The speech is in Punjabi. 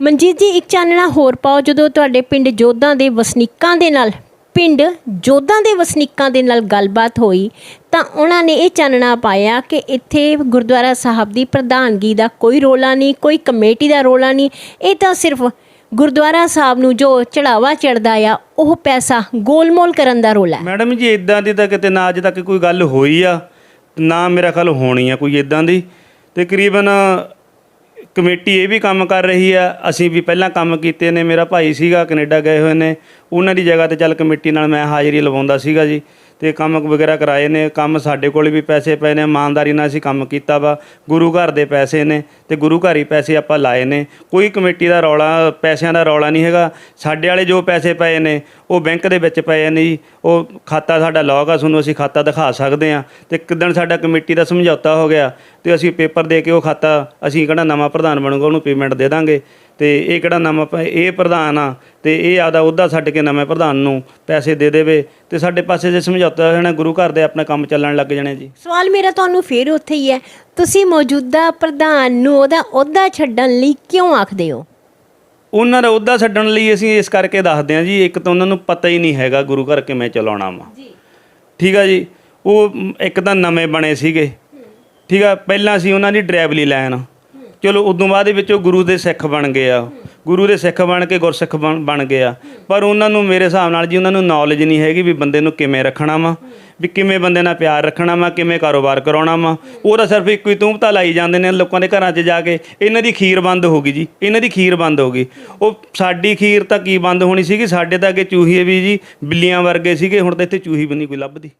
ਮਨਜੀਤ ਜੀ, ਇੱਕ ਚਾਨਣਾ ਹੋਰ ਪਾਓ, ਜਦੋਂ ਤੁਹਾਡੇ ਪਿੰਡ ਜੋਧਾਂ ਦੇ ਵਸਨੀਕਾਂ ਦੇ ਨਾਲ, ਪਿੰਡ ਜੋਧਾਂ ਦੇ ਵਸਨੀਕਾਂ ਦੇ ਨਾਲ ਗੱਲਬਾਤ ਹੋਈ, ਤਾਂ ਉਹਨਾਂ ਨੇ ਇਹ ਚਾਨਣਾ ਪਾਇਆ ਕਿ ਇੱਥੇ ਗੁਰਦੁਆਰਾ ਸਾਹਿਬ ਦੀ ਪ੍ਰਧਾਨਗੀ ਦਾ ਕੋਈ ਰੋਲਾ ਨਹੀਂ, ਕੋਈ ਕਮੇਟੀ ਦਾ ਰੋਲਾ ਨਹੀਂ। ਇਹ ਤਾਂ ਸਿਰਫ ਗੁਰਦੁਆਰਾ ਸਾਹਿਬ ਨੂੰ ਜੋ ਚੜਾਵਾ ਚੜਦਾ ਆ, ਉਹ ਪੈਸਾ ਗੋਲਮੋਲ ਕਰਨ ਦਾ ਰੋਲਾ ਹੈ। ਮੈਡਮ ਜੀ ਇਦਾਂ ਦੀ ਤਾਂ ਕਿਤੇ ਨਾ ਅੱਜ ਤੱਕ ਕੋਈ ਗੱਲ ਹੋਈ ਆ, ਨਾ ਮੇਰਾ ਖਿਆਲ ਹੋਣੀ ਆ ਕੋਈ ਇਦਾਂ ਦੀ। ਤਕਰੀਬਨ ਕਮੇਟੀ ਇਹ ਵੀ ਕੰਮ ਕਰ ਰਹੀ ਆ, ਅਸੀਂ ਵੀ ਪਹਿਲਾਂ ਕੰਮ ਕੀਤੇ ਨੇ, ਮੇਰਾ ਭਾਈ ਸੀਗਾ, ਕੈਨੇਡਾ ਗਏ ਹੋਏ ਨੇ। ਉਹਨਾਂ ਦੀ ਜਗ੍ਹਾ ਤੇ ਚੱਲ ਕਮੇਟੀ ਨਾਲ ਮੈਂ ਹਾਜ਼ਰੀ ਲਵਾਉਂਦਾ ਸੀਗਾ ਜੀ ਤੇ ਕੰਮ ਵਗੈਰਾ ਕਰਾਏ ਨੇ, ਕੰਮ ਸਾਡੇ ਕੋਲ ਵੀ ਪੈਸੇ ਪਏ ਨੇ, ਇਮਾਨਦਾਰੀ ਨਾਲ ਅਸੀਂ ਕੰਮ ਕੀਤਾ ਵਾ, ਗੁਰੂ ਘਰ ਦੇ ਪੈਸੇ ਨੇ ਤੇ ਗੁਰੂ ਘਰ ਹੀ ਪੈਸੇ ਆਪਾਂ ਲਾਏ ਨੇ। ਕੋਈ ਕਮੇਟੀ ਦਾ ਰੌਲਾ, ਪੈਸਿਆਂ ਦਾ ਰੌਲਾ ਨਹੀਂ ਹੈਗਾ, ਸਾਡੇ ਵਾਲੇ ਜੋ ਪੈਸੇ ਪਏ ਨੇ, ਉਹ ਬੈਂਕ ਦੇ ਵਿੱਚ ਪਏ ਨੇ ਜੀ, ਉਹ ਖਾਤਾ ਸਾਡਾ ਲੌਗ ਆ, ਤੁਹਾਨੂੰ ਅਸੀਂ ਖਾਤਾ ਦਿਖਾ ਸਕਦੇ ਆ ਤੇ ਕਿਦਣ ਸਾਡਾ ਕਮੇਟੀ ਦਾ ਸਮਝੌਤਾ ਹੋ ਗਿਆ ਤੇ ਅਸੀਂ ਪੇਪਰ ਦੇ ਕੇ ਉਹ ਖਾਤਾ, ਅਸੀਂ ਕਿਹੜਾ ਨਵਾਂ ਪ੍ਰਧਾਨ ਬਣੂਗਾ, ਉਹਨੂੰ ਪੇਮੈਂਟ ਦੇ ਦਾਂਗੇ। ਤੇ ਇਹ ਕਿਹੜਾ ਨਵਾਂ ਪ- ਇਹ ਪ੍ਰਧਾਨ ਆ ਤੇ ਇਹ ਆਦਾ ਉਹਦਾ ਛੱਡ ਕੇ ਨਵੇਂ ਪ੍ਰਧਾਨ ਨੂੰ ਪੈਸੇ ਦੇ ਦੇਵੇ ਤੇ ਸਾਡੇ ਪਾਸੇ ਜੇ ਸਮਝੌਤਾ ਹੋ ਜਾਣਾ ਗੁਰੂ ਘਰ ਦੇ ਆਪਣਾ ਕੰਮ ਚੱਲਣ ਲੱਗ ਜਾਣੇ ਜੀ। ਸਵਾਲ ਮੇਰਾ ਤੁਹਾਨੂੰ ਫੇਰ ਉੱਥੇ ਹੀ ਹੈ ਤੁਸੀਂ ਮੌਜੂਦਾ ਪ੍ਰਧਾਨ ਨੂੰ ਉਹਦਾ ਅਹੁਦਾ ਛੱਡਣ ਲਈ ਕਿਉਂ ਆਖਦੇ ਹੋ? ਉਹਨਾਂ ਦਾ ਉਹਦਾ ਛੱਡਣ ਲਈ ਅਸੀਂ ਇਸ ਕਰਕੇ ਦੱਸਦੇ ਹਾਂ ਜੀ ਇੱਕ ਤਾਂ ਉਹਨਾਂ ਨੂੰ ਪਤਾ ਹੀ ਨਹੀਂ ਹੈਗਾ ਗੁਰੂ ਘਰ ਕਿਵੇਂ ਚਲਾਉਣਾ ਵਾ। ਜੀ। ਠੀਕ ਆ ਜੀ ਉਹ ਮ, ਇੱਕ ਤਾਂ ਨਵੇਂ ਬਣੇ ਸੀਗੇ। ਠੀਕ ਆ ਪਹਿਲਾਂ ਸੀ ਉਹਨਾਂ ਦੀ ਡਰਾਈਵਲੀ ਲਾਈਨ ਚਲੋ ਉਦੋਂ ਬਾਅਦ ਦੇ ਵਿੱਚ ਉਹ ਗੁਰੂ ਦੇ ਸਿੱਖ ਬਣ ਗਏ ਆ। ਗੁਰੂ ਦੇ ਸਿੱਖ ਬਣ ਕੇ ਗੁਰਸਿੱਖ ਬਣ ਬਣ ਗਏ ਆ। ਪਰ ਉਹਨਾਂ ਨੂੰ ਮੇਰੇ ਹਿਸਾਬ ਨਾਲ ਜੀ, ਉਹਨਾਂ ਨੂੰ ਨੌਲੇਜ ਨਹੀਂ ਹੈਗੀ ਵੀ ਬੰਦੇ ਨੂੰ ਕਿਵੇਂ ਰੱਖਣਾ ਵਾ, ਵੀ ਕਿਵੇਂ ਬੰਦੇ ਨਾਲ ਪਿਆਰ ਰੱਖਣਾ ਵਾ, ਕਿਵੇਂ ਕਾਰੋਬਾਰ ਕਰਾਉਣਾ ਵਾ। ਉਹ ਤਾਂ ਸਿਰਫ ਇੱਕੋ ਹੀ ਤੂੰਬਤਾ ਲਾਈ ਜਾਂਦੇ ਨੇ ਲੋਕਾਂ ਦੇ ਘਰਾਂ 'ਚ ਜਾ ਕੇ। ਇਹਨਾਂ ਦੀ ਖੀਰ ਬੰਦ ਹੋ ਗਈ ਜੀ, ਇਹਨਾਂ ਦੀ ਖੀਰ ਬੰਦ ਹੋ ਗਈ। ਉਹ ਸਾਡੀ ਖੀਰ ਤਾਂ ਕੀ ਬੰਦ ਹੋਣੀ ਸੀਗੀ? ਸਾਡੇ ਤਾਂ ਅੱਗੇ ਚੂਹੀਏ ਵੀ ਜੀ, ਬਿੱਲੀਆਂ ਵਰਗੇ ਸੀਗੇ, ਹੁਣ ਤਾਂ ਇੱਥੇ ਚੂਹੀ ਵੀ ਨਹੀਂ ਕੋਈ ਲੱਭਦੀ।